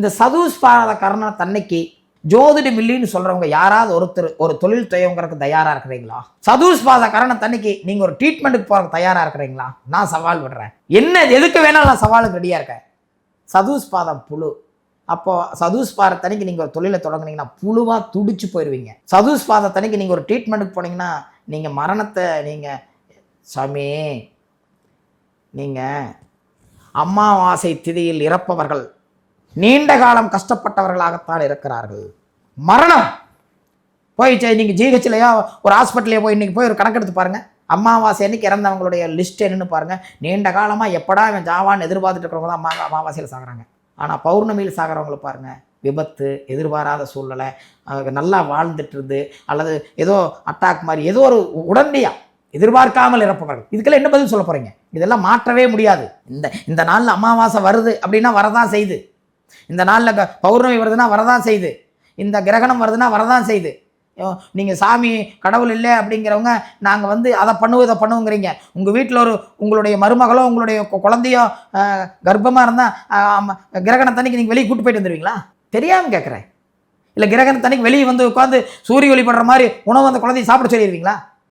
இந்த சதுஸ்பாத கரண தன்னைக்கு ஜோதிட மில்லின்னு சொல்றவங்க யாராவது ஒருத்தர் ஒரு தொழில் துவங்கிறதுக்கு தயாரா இருக்கிறீங்களா? சதுஸ்பாத கரண தண்ணிக்கு நீங்க ஒரு ட்ரீட்மெண்ட்டுக்கு போறதுக்கு தயாரா இருக்கிறீங்களா? நான் சவால் விடுறேன். என்ன எதுக்கு வேணாலும் நான் சவாலுக்கு ரெடியா இருக்கேன்? சதுஸ்பாதம் புழு. அப்போ சதுஸ்பாதத்தன்னைக்கு நீங்கள் ஒரு தொழிலை தொடங்குனீங்கன்னா புழுவாக துடிச்சு போயிடுவீங்க சதுஸ்பாதத்தன்னைக்கு நீங்கள் ஒரு ட்ரீட்மெண்ட்டுக்கு போனீங்கன்னா நீங்கள் மரணத்தை நீங்கள் சாமி நீங்கள் அம்மாவாசை திதியில் இறப்பவர்கள். நீண்ட காலம் கஷ்டப்பட்டவர்களாகத்தான் இருக்கிறார்கள். மரணம்! போய் நீங்கள் ஜிஹெச்லையோ ஒரு ஹாஸ்பிட்டலையோ போய் இன்றைக்கி போய் ஒரு கணக்கெடுத்து பாருங்கள் அமாவாசை அன்னைக்கு இறந்தவங்களுடைய லிஸ்ட் என்னன்னு பாருங்கள் நீண்ட காலமாக எப்படா இவன் ஜாவான்னு எதிர்பார்த்துட்டு இருக்கிறவங்க தான் அம்மா அமாவாசையில் சாகுறாங்க. ஆனால் பௌர்ணமியில் சாகிறவங்கள பாருங்கள் விபத்து எதிர்பாராத சூழ்நிலை நல்லா வாழ்ந்துட்டு இருந்து அல்லது ஏதோ அட்டாக் மாதிரி ஏதோ ஒரு உடனடியாக எதிர்பார்க்காமல் இறப்பவர்கள். இதுக்கெல்லாம் என்ன பதில் சொல்ல போகிறீங்க இதெல்லாம் மாற்றவே முடியாது. இந்த இந்த நாளில் அமாவாசை வருது அப்படின்னா வரதான் செய்து. இந்த நாளில் பௌர்ணமி வருதுன்னா வரதான் செய்யுது இந்த கிரகணம் வருதுன்னா வரதான் செய்யுது நீங்கள் சாமி கடவுள் இல்லை அப்படிங்கிறவங்க நாங்கள் வந்து அதை பண்ணுவோம் இதை பண்ணுவோங்கிறீங்க. உங்கள் வீட்டில் ஒரு உங்களுடைய மருமகளோ உங்களுடைய குழந்தையோ கர்ப்பமாக இருந்தால் கிரகணத்தன்னைக்கு நீங்கள் வெளியே கூட்டு போயிட்டு வந்துடுவீங்களா தெரியாமல் கேட்குறேன் இல்லை கிரகணத்தன்னைக்கு வெளியே வந்து உட்காந்து சூரிய ஒளி படுற மாதிரி உணவு அந்த குழந்தைய சாப்பிட சொல்லிடுவீங்களா